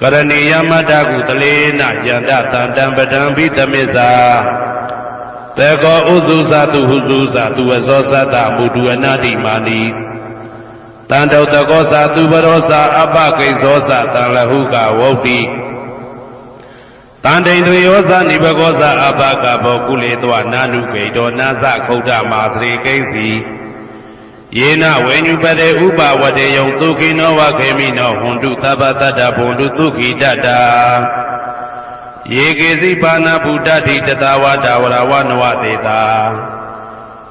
ကရဏီယမတ္တကုတလေနယန္တတန္တံပဒံဘိတမစ္ဆာတေကောဥစုသတုဟုစုသသူဝဇောသတ္တမုဒုအနာတိမာနိတန္တုတကောသသူဘရောသအပကိစ္စောသတံလဟုကဝုတ်တိတန္တိန်တွေယောသနိဘကောသအပကဘောကုလေတောနာနုကေတောနာသခုဒ္ဓမာသရေကိဉ္စီ ယေနဝေညုပတေဥပဝတေယံသုခိနောဝခေမိနောဟွန်တုသဗ္ဗတတ္တဘုံတုသုခိတတ္တာယေကေစီပါဏဗုဒ္ဓတိတတဝတာဝရဝနဝတေတာ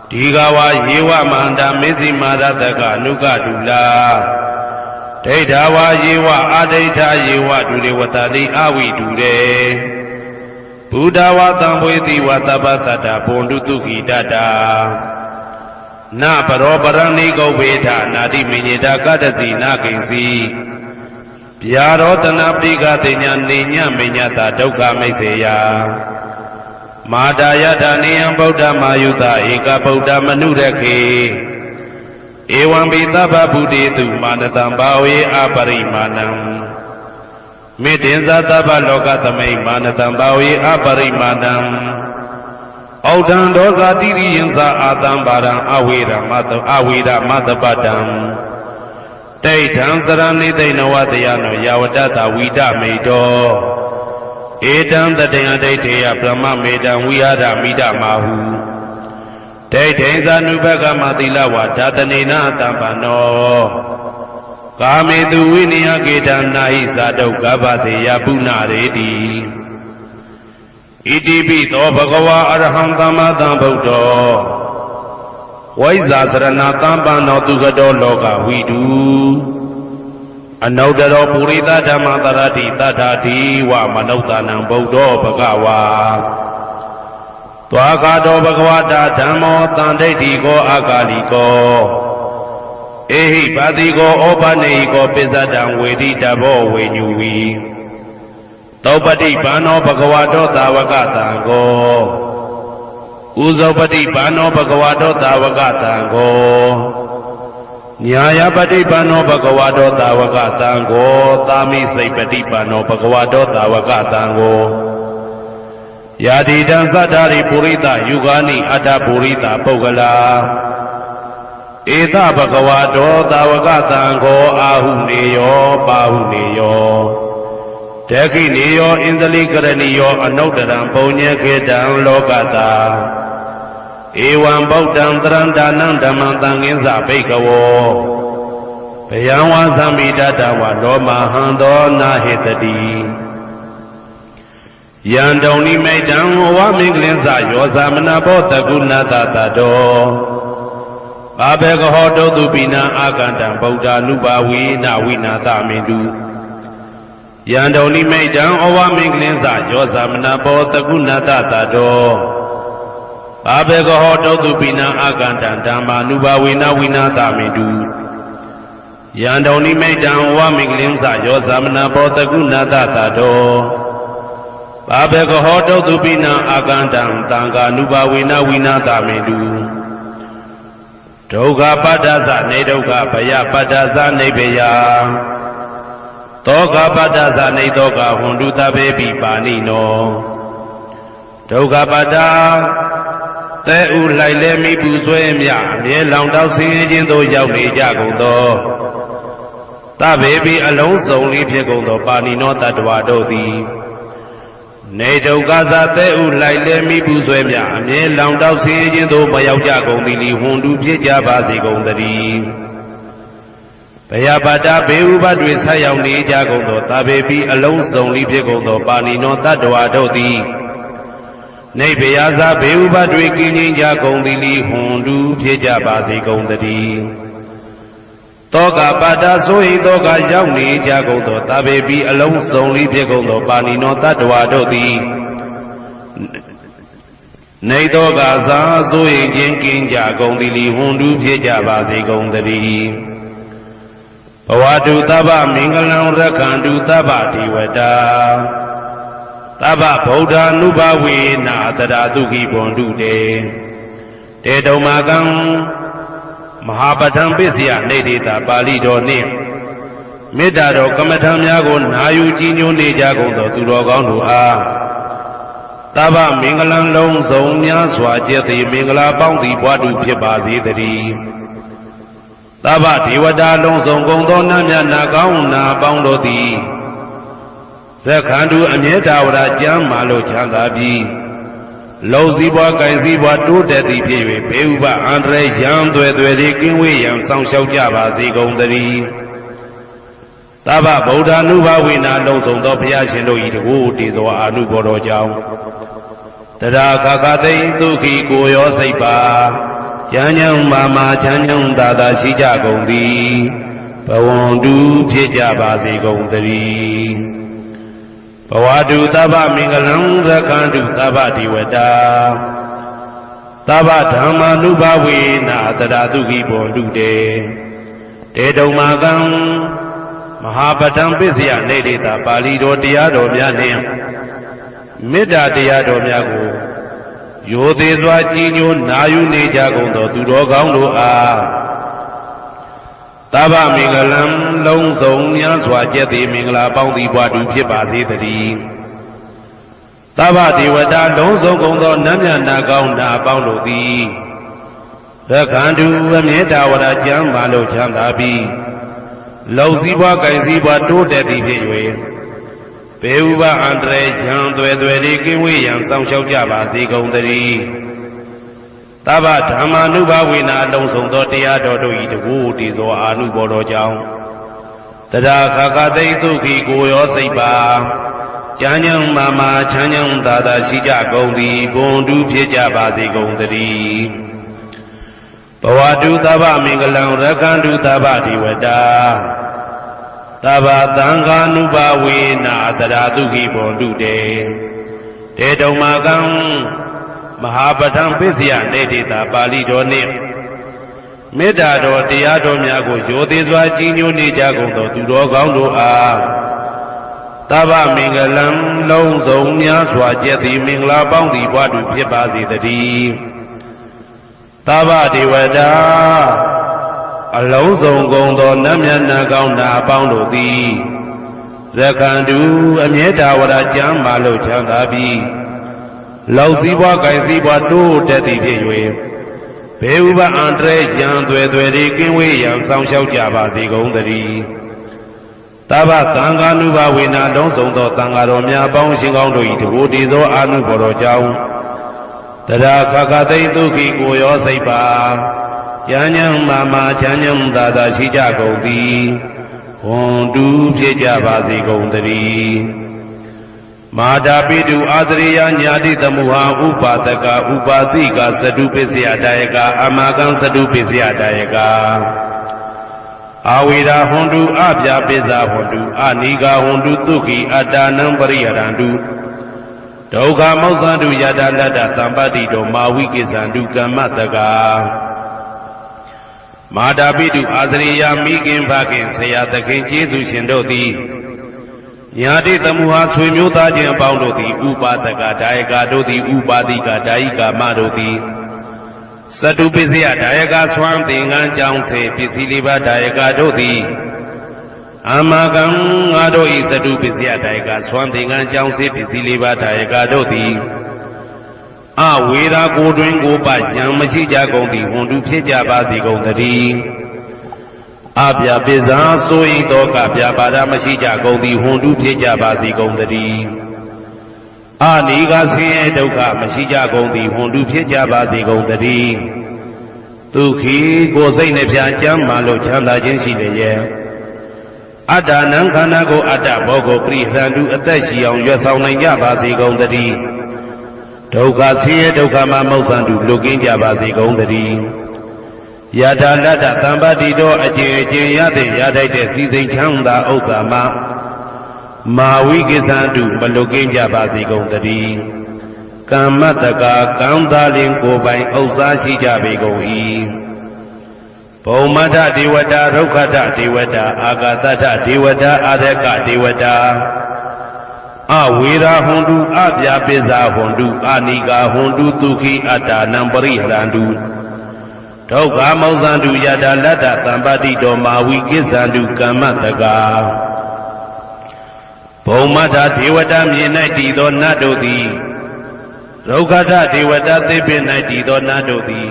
ဒီဃဝယေဝမန္တမေဇိမာရတကအနုကတုလာဒိဋ္ဌဝါယေဝအာဒိဋ္ဌယေဝဒုရေဝတတိအဝိတုရေဘုဒ္ဓဝါတံဝေတိဝသဗ္ဗတတ္တဘုံတုသုခိတတ္တာ နပရောပရဏိကုဝေဒနာတိမိညေတာကတ္တစီနာကိဉ္စီဗျာရောတနာပိကတိညာနေညမိညတာဒုက္ခမိတ်စေယမာတာယတာနေယံဗုဒ္ဓမာယုတဧကဗုဒ္ဓမနုရခေဧဝံပိသဗ္ဗဗုတေတုမာနတံဘာဝေအပရိမာဏံမေတ္တင်္ဇသဗ္ဗလောကသမိတ်မာနတံဘာဝေအပရိမာဏံ ဩဒံဒောဇာတိရိယံသာအာတံပါရံအဝေရမတအဝေရမတပတံတိဋ္ဌံသရဏိသိဏဝတယနောယာဝတ္တဝိဒမေတောဧတံတတေယဒိဋ္ဌေယဗြဟ္မမေတံဝိဟာရမိဒမာဟုဒိဋ္ဌိသ ानु ဘကမသီလဝါဓာတနေနာတံပနောကာမေတုဝိနယကေတနာဟိသာတုကဗ္ဗတေယပုဏ္ဏရေတိ ဣတိပိသောဘဂဝါအရဟံသမ္မာသမ္ဗုဒ္ဓောဝိဇ္ဇာစရဏသံပန္နောသူကတောလောကဝိတုအနုတ္တရောပုရိသဓမ္မတရတိတထာတိဝမနုဿာနံဗုဒ္ဓောဘဂဝါသွားကာတောဘဂဝတာဓမ္မောတန်ဒိဋ္ဌိကောအာကာလိကောအေဟိပါတိကောဩပနေဟိကောပိစ္ဆတံဝေတိတဘောဝေညူဝီ သောပတိဘာနောဘဂဝတောသာဝကတံကောဥဇောပတိဘာနောဘဂဝတောသာဝကတံကောညာယပတိပန္နောဘဂဝတောသာဝကတံကိုသာမိစိတ်ပတိပန္နောဘဂဝတောသာဝကတံကိုယာတိတံသတ္တာရိပုရိသယုဂာနိအတ္တပုရိသပုဂ္ဂလာဧတဘဂဝတောသာဝကတံကိုအာဟုနေယောပါဟုနေယော တခိနေယောဣန္ဒလိကရဏီယောအနုတ္တရံပုံညေခေတံလောကတာဧဝံဗုဒ္ဓံတရန္တာနံဓမ္မံသံဃင်းစဘိကဝောဘယံဝါသမိတတဝလောမဟံသောနာဟေတတိယံတုံနိမိတံဝမင်္ဂလင်းစယောသမနာဘောတကုဏတတတောဘာဘေကဟောတုတုပိနံအာကန္တံဗုဒ္ဓ ानु ဘာဝေနဝိနာသမင်တု ယံတုံနိမိတံဩဝမင်္ဂလင်းစယောသမနာဘောတကုဏတတတောဘာဘေကဟောတုတုပိနံအာကန္တံဓမ္မာနုဘာဝေနဝိနာသမင်တုယံတုံနိမိတံဝမင်္ဂလင်းစယောသမနာဘောတကုဏတတတောဘာဘေကဟောတုတုပိနံအာကန္တံတံဃာနုဘာဝေနဝိနာသမင်တုဒုက္ခပတ္တသနေဒုက္ခဘယပတ္တသနေဘယ သောကပတ္တသနေသောကဟွန်တုတဘေပိပါဏိနောဒုက္ခပတ္တသဲဥလိုက်လဲမိပူဆွဲမြအမြဲလောင်တောက်ဆင်းရဲခြင်းသို့ရောက်နေကြကုန်သောတဘေပိအလုံးစုံလေးဖြစ်ကုန်သော ပါဏိနောတတ္တဝါတို့သည်နေဒုက္ခသာသဲဥလိုက်လဲမိပူဆွဲမြအမြဲလောင်တောက်ဆင်းရဲခြင်းသို့မရောက်ကြကုန်သည်လီဟွန်တုဖြစ်ကြပါစေကုန်သတည်း ဘယပါတာဘေဥပတွေဆက်ရောက်နေကြကုန်သောတာဘေပိအလုံးစုံလေးဖြစ်ကုန်သောပါဏိနောတတ္တဝါတို့သည်နေဘယသာဘေဥပတွေကင်းခြင်းကြကုန်သည်လီဟွန်တုဖြစ်ကြပါစေကုန်သတည်းတောကပါတာဆိုဟိတောကရောက်နေကြကုန်သောတာဘေပိအလုံးစုံလေးဖြစ်ကုန်သောပါဏိနောတတ္တဝါတို့သည်နေတောကသာဆိုဟိခြင်းကင်းကြကုန်သည်လီဟွန်တုဖြစ်ကြပါစေကုန်သတည်း ဘဝတုသဗ္ဗမင်္ဂလံရက္ခန္တုသဗ္ဗဒေဝတာသဗ္ဗဗုဒ္ဓ ानु ဘဝေနာတရာတုခိဘွန်တုတေတေတုံမာကံမဟာပဋ္ဌံပစ္စယနေတိတာပါဠိတော်နှင့်မေတ္တာတော်ကမ္မထံများကိုနာယူကြည်ညိုနေကြကုန်သောသူတော်ကောင်းတို့အားတဗ္ဗမင်္ဂလံလုံးစုံများစွာကျက်သည်မင်္ဂလာပေါင်းသည်ဘွားတူဖြစ်ပါစေတည်း တဗ္ဗဒေဝတာလုံးစုံကုန်သောနတ်မြတ်နာကောင်းနာပေါင်းတို့သည်သက်ခန္ဓုအမြဲတာဝရကျမ်းမာလို့ချမ်းသာပြီးလုံစည်းပွားကင်စည်းပွားတိုးတက်သည်ဖြစ်၍ဘေဥပအန္တရာယ်ရန်သွဲသွဲသည်ကင်းဝေးရန်စောင့်ရှောက်ကြပါစေကုန်သတည်းသဗ္ဗဗုဒ္ဓ ानु ဘဝိနာလုံးစုံသောဘုရားရှင်တို့၏တကူတည်သောအာနုဘော်တော်ကြောင့်တရားခခသိမ့်ဒုက္ခိကိုရောစိတ်ပါ ဉာဏ်ဉာဏ်မာမာချမ်းချမ်းသာသာရှိကြကုန်သည်ဘဝန္တုဖြစ်ကြပါစေကုန်သတည်းဘဝတုသဗ္ဗမင်္ဂလံသက္ကန္တုသဗ္ဗဒီဝတာသဗ္ဗဓမ္မာနုဘဝေနာတရာတုခိဘောတုတေတေတုံမာကံမဟာပတံပစ္စယနေတိတာပါဠိတော်တရားတော်များနှင့်မေတ္တာတရားတော်များကို ယောသေးစွာကြည်ညိုနာယူနေကြကုန်သောသူတော်ကောင်းတို့အားသဗ္ဗမင်္ဂလံလုံးစုံများစွာကျက်သည်မင်္ဂလာပေါင်းသည်ဘွားတူဖြစ်ပါစေတည်းသဗ္ဗဒေဝတာလုံးစုံကုန်သောနတ်မြတ်နာကောင်းနာပေါင်းတို့သည်သက္ကန္တုဝမေတ္တာဝရကျမ်းပါလို့ချမ်းသာပြီးလုံစည်းပွားကင်စည်းပွားတိုးတက်သည်ဖြစ်၍ ဘေဥပအန္တရာယ်ရန်သွဲသွဲဒီကင်းဝေးရန်စောင့်ရှောက်ကြပါစေကုန်သတည်းသဗ္ဗဓမ္မာနုဘဝေနာအလုံးစုံသောတရားတော်တို့၏တကူတည်သောအာနုဘော်တော်ကြောင့်တရားခခသိမ့်ဒုက္ခိကိုရောစိတ်ပါကျမ်းညံမာမာချမ်းညံသာသာရှိကြကုန်သည်ဘုံတူဖြစ်ကြပါစေကုန်သတည်းဘဝတုသဗ္ဗမင်္ဂလံရကန္တုသဗ္ဗဒီဝတာ သဗ္ဗသံဃာနုဘဝေနာတရာတုခိဘွန်တုတေတေတုံမာကံမဟာပဋ္ဌံပစ္စယနေတိတာပါဠိတော်နှင့်မေတ္တာတော်တရားတော်များကိုရိုသေစွာကြီးညိုနေကြကုန်သောသူတော်ကောင်းတို့အားသဗ္ဗမင်္ဂလံလုံးစုံများစွာကျက်သည်မင်္ဂလာပေါင်းသည်ဘွားတူဖြစ်ပါစေတည်းသဗ္ဗဒေဝတာ အလုံးစုံကုန်သောနတ်မြတ်နာကောင်းနာအပေါင်းတို့သည်ရခန္တုအမြဲတာဝရကျမ်းမာလို့ချမ်းသာပြီးလောက်စည်းပွားကင်စည်းပွားတိုးတက်သည်ဖြစ်၍ဘေဥပအန္တရာယ်ကြံသွဲသွဲဒီကင်းဝေးရန်စောင့်ရှောက်ကြပါစေကုန်သတည်းတဗ္ဗသံဃာနုဘဝေနာတုံးစုံသောသံဃာတော်များပေါင်းရှင်ကောင်းတို့၏တဘူတည်သောအာနုဘော်တော်ကြောင့်တရားခခသိမ့်ဒုက္ခိကိုရောစိတ်ပါ ဉာဏ်ဉာဏ်မာမာချမ်းဉာဏ်သာသာရှိကြကုန်သည်ဝွန်တူဖြစ်ကြပါစေကုန်သတည်းမာတာပိတုအာသရိယညာတိတမုဟာဥပါဒကဥပါတိကသတုပစ္စယတာယကအမကံသတုပစ္စယတာယကအာဝေရာဟွန်တုအပြာပိစ္ဆာဟွန်တုအနိဂါဟွန်တုသုခိအတ္တနံပရိယရန္တုဒုက္ခမောက္ခန္တုယတာလတ္တသံပတ္တိတောမာဝိကိစ္ဆန္တုကမ္မတကာ မာတာပိတုအာသရိယာမိခင်ဖခင်ဆရာသခင်ကျေးဇူးရှင်တို့သည်ညာတိတမှုဟာဆွေမျိုးသားချင်းအပေါင်းတို့သည်ဥပါဒကဒါယကတို့သည်ဥပါတိကဒါယိကာမတို့သည်သတုပစ္စယဒါယကဆွမ်းသင်္ကန်းကြောင်းစေပစ္စည်းလေးပါးဒါယကတို့သည်အမကံငါတို့ဤသတုပစ္စယဒါယကဆွမ်းသင်္ကန်းကြောင်းစေပစ္စည်းလေးပါးဒါယကတို့သည် အဝေရာကိုတွင်ကိုပဉာဏ်မရှိကြကုန်သည်ဝန်တုဖြစ်ကြပါစေကုန်သတည်းအပြပိဇာဆိုရင်တော့ကပြပါဒမရှိကြကုန်သည်ဝန်တုဖြစ်ကြပါစေကုန်သတည်းအာနိကဆင်းရဲဒုက္ခမရှိကြကုန်သည်ဝန်တုဖြစ်ကြပါစေကုန်သတည်းဒုက္ခိကိုယ်စိတ်နှပြချမ်းမှလို့ချမ်းသာခြင်းရှိတယ်ရဲ့အတ္တနံခန္ဓာကိုအတ္တဘောကိုပြိဟန္တုအသက်ရှိအောင်ရွတ်ဆောင်နိုင်ကြပါစေကုန်သတည်း ဒုက္ခဆင်းရဲဒုက္ခမှာမောက္ခန္တုလွတ်ကင်းကြပါစေကုန်သတည်းယထာလတ္တသံပတိတော်အကျင့်အကျင့်ရတဲ့ရထိုက်တဲ့စီစိန်ချမ်းသာဥစ္စာမှာမာဝိကိသန္တုမလွတ်ကင်းကြပါစေကုန်သတည်းကမ္မတကာကံသာလင်ကိုယ်ပိုင်ဥစ္စာရှိကြပေကုန်၏ဘုံမထဒေဝတာဒုက္ခတဒေဝတာအာဂတတဒေဝတာအာရကဒေဝတာ အဝေရာဟွန်တုအပြာပိဇာဟွန်တုအာနိကာဟွန်တုဒုခိအတ္တနံပရိဟရန္တုဒုက္ခမောဇန္တုယတာလတ္တသံပတိတောမာဝိကိစ္ဆန္တုကမ္မတကာဘုံမတ္ထဒေဝတာမြေ၌တည်သောနတ်တို့သည်ဒုက္ခတဒေဝတာသိပင်၌တည်သောနတ်တို့သည်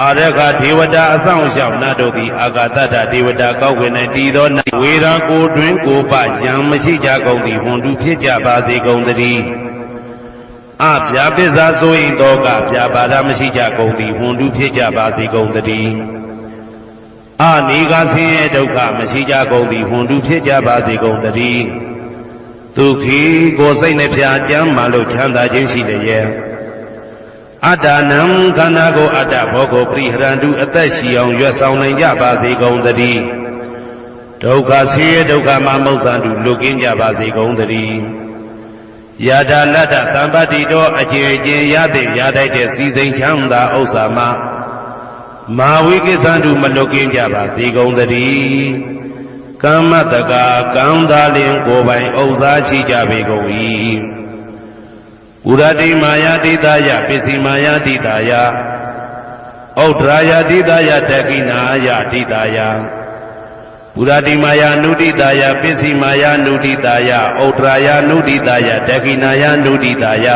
အာရခဒေဝတာအဆောင်ရှောက်နတ်တို့သည်အာဂတတဒေဝတာကောက်ွယ်၌တည်သောနတ်ဝေရာကိုတွင်ကိုပယံမရှိကြကုန်သည်ဟွန်တုဖြစ်ကြပါစေကုန်သတည်းအပြာပစ္စာဆိုရင်တော့ကပြာပါဒမရှိကြကုန်သည်ဟွန်တုဖြစ်ကြပါစေကုန်သတည်းအနေကဆင်းရဲဒုက္ခမရှိကြကုန်သည်ဟွန်တုဖြစ်ကြပါစေကုန်သတည်းဒုက္ခိကိုယ်စိတ်နှပြကြမ်းမှလို့ချမ်းသာခြင်းရှိလျက် အတ္တနံခန္ဓာကိုယ်အတ္တဘောကိုပရိဟရန္တုအသက်ရှိအောင်ရွတ်ဆောင်နိုင်ကြပါစေကုန်သတည်းဒုက္ခဆင်းရဲဒုက္ခမှမုတ်ဆန်တုလွတ်ကင်းကြပါစေကုန်သတည်းယတာလတ္တသံပတ္တိတော်အခြေအကျင်ရတဲ့ရတတ်တဲ့စီစိန်ချမ်းသာဥစ္စာမှာမာဝိကိသန္တုမလွတ်ကင်းကြပါစေကုန်သတည်းကမ္မတကာကံသာလင်ကိုယ်ပိုင်ဥစ္စာရှိကြပေကုန်၏ ဥရတိမာယာတိတယပစ္စည်းမာယာတိတယဩဒရာယတိတယတက္ကိနာယတိတယပုရတိမာယာနုတိတာယပစ္စည်းမာယာနုတိတာယဩဒရာယနုတိတာယတက္ကိနာယနုတိတာယ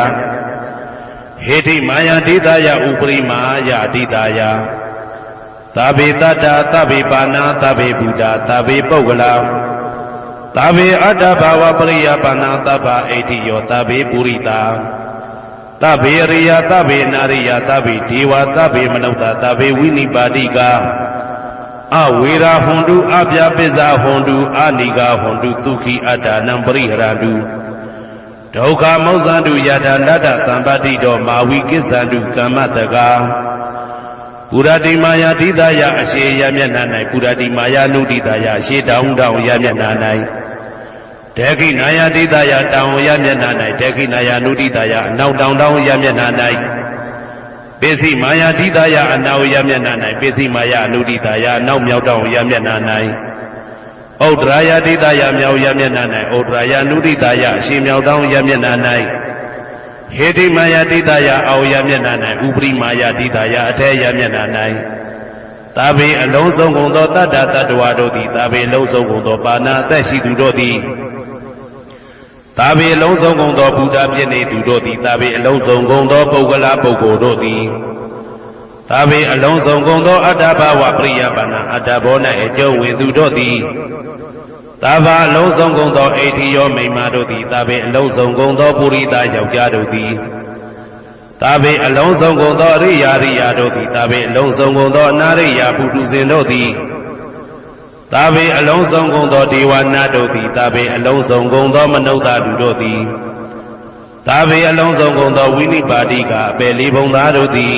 ဟေတိမာယာတိတာယဥပရိမာယတိတာယသဗ္ဗေတတ္တာသဗ္ဗေပါဏာသဗ္ဗေဘုဒ္ဓသဗ္ဗေပုဂ္ဂလာ သဗ္ဗေအတ္တဘာဝပရိယပါဏာသဗ္ဗဣတိယောသဗ္ဗေပုရိတာသဗ္ဗေရိယသဗ္ဗေနာရိယသဗ္ဗေဒေဝသဗ္ဗေမနုဿသဗ္ဗေဝိနိပါတိကာအဝေရာဟွန်တုအပြပစ္စာဟွန်တုအာနိကာဟွန်တုဒုက္ခိအတ္တနံပရိဟရတုဒုက္ခမောဇန္တုယတာလတ္တသံပတိတော်မာဝိကိစ္ဆန္တုကမ္မတကာ ပုရတိမာယာတိတယအရှိယမျက်နှာ၌ပုရတိမာယာနုတိတယအရှိတောင်းတောင်းယမျက်နှာ၌ဒေခိနာယတိတယတောင်းယမျက်နှာ၌ဒေခိနာယနုတိတယအနောက်တောင်းတောင်းယမျက်နှာ၌ပိစိမာယာတိတယအနောက်ယမျက်နှာ၌ပိစိမာယာအနုတိတယအနောက်မြောက်တောင်းယမျက်နှာ၌ဩဒရာယတိတယမြောက်ယမျက်နှာ၌ဩဒရာယနုတိတယအရှိမြောက်တောင်းယမျက်နှာ၌ ဟေတိမာယာတိတယအောယမျက်နှာ၌ဥပရိမာယာတိတယအထေယမျက်နှာ၌သာဘေအလုံးစုံကုန်သောတတ္တတတ္တဝါတို့သည်သာဘေအလုံးစုံကုန်သောပါဏာအသက်ရှိသူတို့သည်သာဘေအလုံးစုံကုန်သောဘုရားပြည့်နေသူတို့သည်သာဘေအလုံးစုံကုန်သောပုဂ္ဂလာပုဂ္ဂိုလ်တို့သည်သာဘေအလုံးစုံကုန်သောအတ္တဘဝပရိယပါဏအတ္တဘော၌အကျုံးဝင်သူတို့သည် သာဘာအလုံးစုံကုန်သောအိဋ္ဌိယောမိမ္မာတို့သည်သာဘေအလုံးစုံကုန်သောပုရိသယောက်ျားတို့သည်သာဘေအလုံးစုံကုန်သောအရိယာရိယာတို့သည်သာဘေအလုံးစုံကုန်သောအနာရိယာပုထုဇဉ်တို့သည်သာဘေအလုံးစုံကုန်သောဒေဝနာတို့သည်သာဘေအလုံးစုံကုန်သောမနုဿလူတို့သည်သာဘေအလုံးစုံကုန်သောဝိနိပါတိကအပေလေးဘုံသားတို့သည်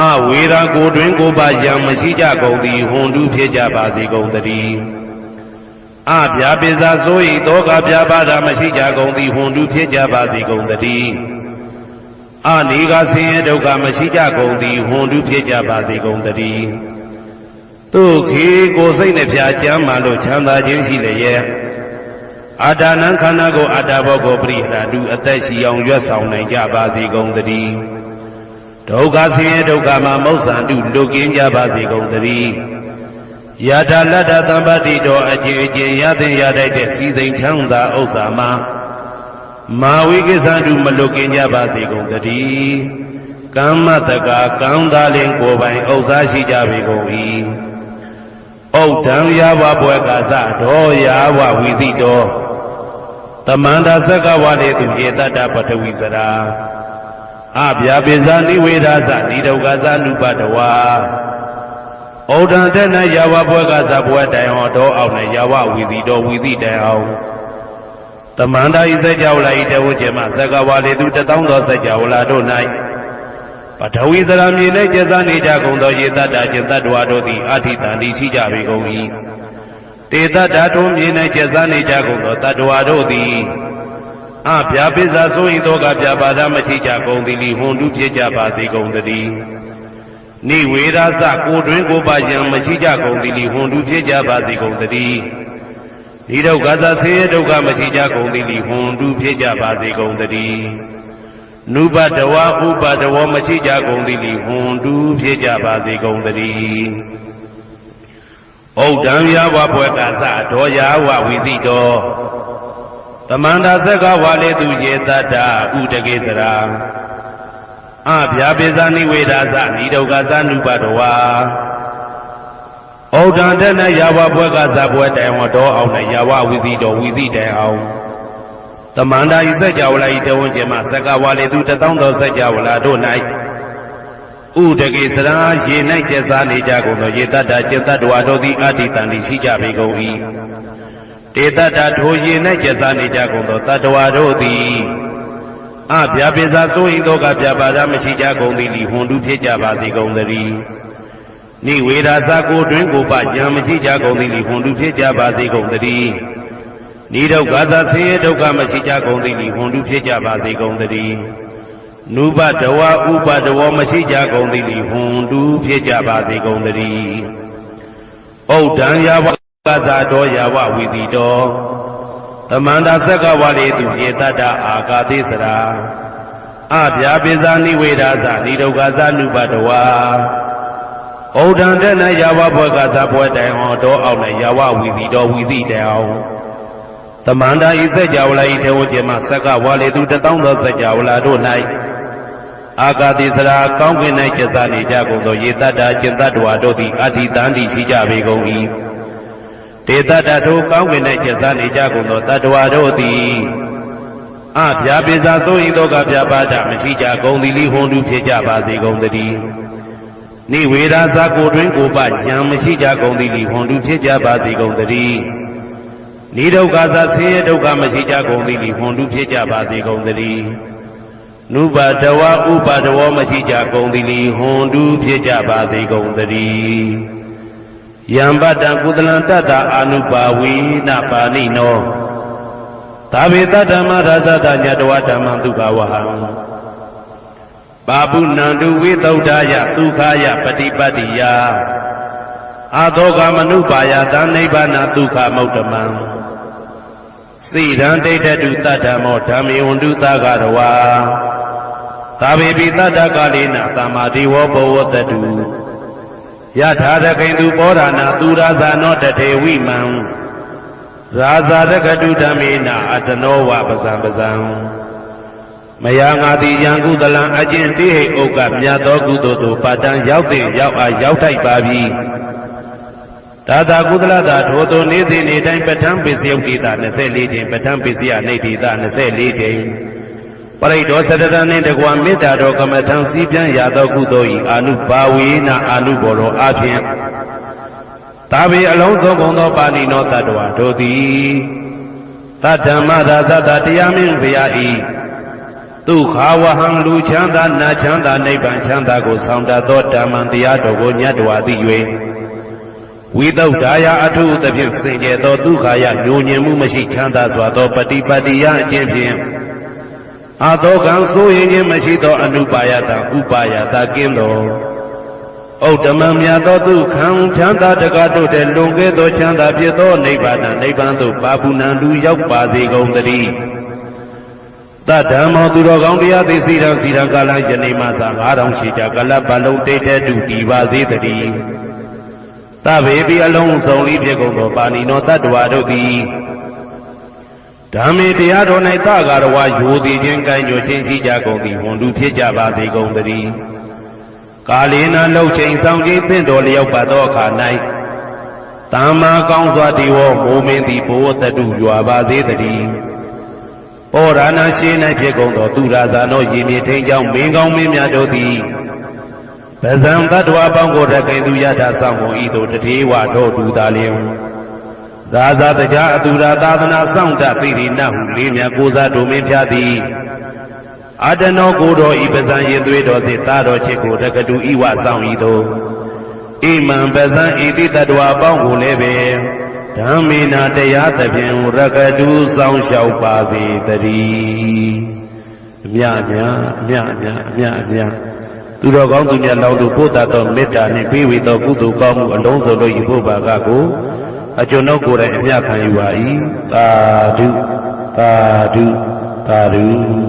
အဝေရာကိုတွင်ကိုပါယံမရှိကြကုန်သည်ဟွန်တုဖြစ်ကြပါစေကုန်သတည်း အပြာပိစာဆိုဤတောကပြပါဒမရှိကြကုန်သည်ဟွန်တုဖြစ်ကြပါစေကုန်သတည်းအနိကဆင်းရဲဒုက္ခမရှိကြကုန်သည်ဟွန်တုဖြစ်ကြပါစေကုန်သတည်းသူခေကိုစိတ်နှပြကြမ်းမှလို့ချမ်းသာခြင်းရှိလျက်အာတာနံခန္ဓာကိုအတ္တဘောကိုပရိဟရတုအသက်ရှိအောင်ရွတ်ဆောင်နိုင်ကြပါစေကုန်သတည်းဒုက္ခဆင်းရဲဒုက္ခမှာမௌဆန္တုလွတ်ကင်းကြပါစေကုန်သတည်း ယထာလတ္တသံပတိတော်အကျဉ်အကျဉ်ရသင်ရတတ်တဲ့စီစိန်ချမ်းသာဥစ္စာမှာမာဝိကိသန္တုမလွတ်ကင်းကြပါစေကုန်တည်းကမ္မတကာကံသာလင်ကိုယ်ပိုင်ဥစ္စာရှိကြပေကုန်၏ဩဒံယာဝဘွယ်ကသဒောယာဝဝိသိတောတမန္တသက္ကဝလေသူဧတတ္တပထဝီစရာအဗျာပိဇာနိဝေဒသနိဒုက္ခသနုပတဝါ ဩဒံတဲ့၌ယာဝဘွယ်ကသဘွယ်တိုင်အောင်တော့အောင်နဲ့ယာဝဝီသိတော်ဝီသိတိုင်အောင်တမန္တာဤစัจ java လာဤတဝုကျေမသက္ကဝါလေသူတသောသောစัจ java လာတို့၌ပထဝီသရမြေ၌ကျက်စားနေကြကုန်သောယေတ္တကျက်တ္တဝါတို့သည်အာထိတန်တိရှိကြပေကုန်၏တေတ္တဓာတုမြေ၌ကျက်စားနေကြကုန်သောတတ္တဝါတို့သည်အဗျာပိဇာဆိုရင်တော့ကဗျာပါဒမရှိကြကုန်သည်လီဟွန်တုဖြစ်ကြပါစေကုန်တည်း နိဝေရသကိုတွင်ကိုပါယံမရှိကြကုန်သည်လီဟွန်တုဖြစ်ကြပါစေကုန်တည်းဒီဒုက္ခသဆေးဒုက္ခမရှိကြကုန်သည်လီဟွန်တုဖြစ်ကြပါစေကုန်တည်းနုပတဝဥပတဝမရှိကြကုန်သည်လီဟွန်တူဖြစ်ကြပါစေကုန်သတည်းဩဒံရဝဘွယ်ကသဒောယာဝဝိသိတောတမန္တာသက်ကဝါလေသူရေတတ္တဥတကေသရာ အဗျာပိဇာနိဝေဒာသနိဒုက္ခသနုပတဝါဩဒံတဲ့နဲ့ရဝဘွယ်ကသဘွယ်တိုင်ဝတော်အောင်နဲ့ရဝဝိသိတော်ဝိသိတိုင်အောင်တမန္တာဤသက်ကြဝလာဤတဝန်းကျင်မှာသက်ကဝါလေသူတသောသောသက်ကြဝလာတို့၌ဥဒကေသရာရေ၌ကျက်စားနေကြကုန်သောရေတတ္တจิตတ္တဝါတို့သည်အတ္တိတန်တိရှိကြပေကုန်၏တေတတ္တထိုရေ၌ကျက်စားနေကြကုန်သောတတ္တဝါတို့သည် အဗျာပိစာသို့ဤသောကဗျာပါဒမရှိကြကုန်သည်လီဟွန်တုဖြစ်ကြပါစေကုန်သတည်းနိဝေဒာသကိုတွင်ကိုပဉာဏ်မရှိကြကုန်သည်လီဟွန်တုဖြစ်ကြပါစေကုန်သတည်းနိဒုက္ခသဆင်းရဲဒုက္ခမရှိကြကုန်သည်လီဟွန်တုဖြစ်ကြပါစေကုန်သတည်းနုပတဝဥပတဝမရှိကြကုန်သည်လီဟွန်တုဖြစ်ကြပါစေကုန်သတည်းဩဒံယဝကသာတော်ယဝဝီတိတော် သမန္တာသက်ကဝါလေသူရေတတ္တအာကာသိစရာအဗျာပိဇာနိဝေဒာသနိဒုက္ခသနုပတဝါဩဒံတဲ့နဲ့ယဝဘွယ်ကသဘွယ်တိုင်ဟောတော်အောင်နဲ့ယဝဝီတိတော်ဝီတိတိုင်အောင်တမန္တာဤသက်ကြဝလာဤထေဝကျေမသက်ကဝါလေသူတသောသောသက်ကြဝလာတို့၌အာကာတိစရာကောင်းကင်၌ကျက်စားနေကြကုန်သောရေတတ္တာကျင့်တတ္တဝါတို့သည်အတ္တိတန်တိရှိကြပေကုန်၏ တေတတ္တတို့ကောင်းကင်၌ကျက်စားနေကြကုန်သောတတ္တဝါတို့သည်အဗျာပိစာသို့ဤသောကဗျာပါဒမရှိကြကုန်သည်လိဟွန်တုဖြစ်ကြပါစေကုန်သတည်းနိဝေဒာသကိုတွင်ကိုပဉာဏ်မရှိကြကုန်သည်လိဟွန်တုဖြစ်ကြပါစေကုန်သတည်းနိဒုက္ခသဆင်းရဲဒုက္ခမရှိကြကုန်သည်လိဟွန်တုဖြစ်ကြပါစေကုန်သတည်းနုပါတဝဥပါတဝမရှိကြကုန်သည်လိဟွန်တုဖြစ်ကြပါစေကုန်သတည်း ယံပတ္တံကုသလံတတ္တအာနုပါဝိနပါဏိနောသာဝေတဓမ္မရသတညတဝဓမ္မံဒုက္ခဝဟံပါပုဏ္ဏတုဝိသုဒ္ဓယဒုက္ခယပฏิပတ္တိယအာသောကမနုပါယသနိဗ္ဗာနဒုက္ခမௌတမံသိရန်ဒိဋ္ဌတုတတ္တမောဓမ္မေဝန္တုသကရဝါသာဝေပိတတ္တကာလေနသမ္မာတိဝဘဝတတု ယထာရကိန္တုပောဓာနာသူရာဇာနောတထေဝိမံရာဇာရကတုဓမ္မေနအတနောဝပဇံပဇံမယာငါတိယံကုသလံအကျင့်တိဟိဥက္ကမြတ်သောကုသိုလ်တို့ပါတံရောက်တဲ့ရောက်အားရောက်ထိုက်ပါပြီဒါသာကုသလတာထိုသို့နေ့စဉ်နေ့တိုင်းပဋ္ဌာန်းပစ္စယုတ်တိတာ24ချိန်ပဋ္ဌာန်းပစ္စယနေတိတာ24ချိန် ပရိဒောသတတနှင့်တကွာမေတ္တာတော်ကမ္မထံစည်းပြန်ရသောကုသိုလ်ဤအာနုဘာဝေနအာနုဘောရောအဖြင့်သာဝေအလုံးစုံကုန်သောပါဏိနောတတ္တဝါတို့သည်တတ္တမသာသတ္တတရားမင်းဘုရားဤဒုက္ခဝဟံလူချမ်းသာနာချမ်းသာနိဗ္ဗာန်ချမ်းသာကိုဆောင်တတ်သောဓမ္မံတရားတော်ကိုညတ်တော်သိ၍ဝိသုဒ္ဓါယအထုသဖြင့်စင်ကြယ်သောဒုက္ခယညိုညင်မှုမရှိချမ်းသာစွာသောပฏิပတ္တိယအခြင်းဖြင့် အာသောကံဆိုရင်ခြင်းမရှိသောအနုပါယတဥပါယတကင်းတော်ဩတမံမြတ်သောဒုက္ခံချမ်းသာတကားတို့တဲ့လွန်ကဲသောချမ်းသာဖြစ်သောနိဗ္ဗာန်နိဗ္ဗာန်သို့ပါပုဏ္ဏတူရောက်ပါစေကုန်သတည်းတတ္တမောသူတော်ကောင်းတရားသိစီရန်စီရန်ကာလယနေ့မှသာ9000ရှိကြကလပ်ပလုံးတိတ်တဲ့တူတည်ပါစေတည်းသဗ္ဗေပိအလုံးစုံလေးဖြစ်ကုန်သောပါဏိနောတတ္တဝါတို့သည် ဓမ္မေတရားတော်၌သကာရဝယိုသည်ချင်းကံညွှန်ချင်းရှိကြကုန်သည်ဝန်သူဖြစ်ကြပါစေကုန်သတည်းကာလေနာလှုပ်ချိန်ဆောင်ခြင်းသင့်တော်လျောက်ပါသောအခါ၌တမ္မာကောင်းစွာဒီဝမိုးမင်းသည်ဘိုးတတုရွာပါသေးတည်းပောရဏရှိ၌ဖြစ်ကုန်သောသူရာဇာနောရည်မြေထိန်ကြောင့်မင်းကောင်းမင်းများတို့သည်ပဇံတ attva ပေါင်းကိုရကိန်သူယထာဆောင်ကုန်ဤသို့တထေဝတို့တူသာလျင် သာသာတရားအတူရာသာသနာစောင့်တပိရိနဟုလေးမြတ်ကိုစားတို့မင်းဖျားသည်အာတနောကိုတော်ဤပဇံရင်သွေးတော်သည့်သာတော်ချစ်ကိုတက္ကတူဤဝဆောင်ဤသို့ဣမံပဇံဣတိတ attva ပေါင်းကိုလည်းပဲဓမ္မေနာတရားသဖြင့်ရကတူဆောင်လျှောက်ပါစေတည်းအမြအမြအမြအမြအမြအမြသူတော်ကောင်းသူမြတ်လောင်းတို့ပို့တာသောမေတ္တာနှင့်ပေးဝေသောကုသိုလ်ကောင်းမှုအလုံးစုံတို့ဤဖို့ပါကကို အကျွန်ုပ်ကိုယ်တိုင်အမြခံယူပါ၏သာဓုသာဓုသာဓု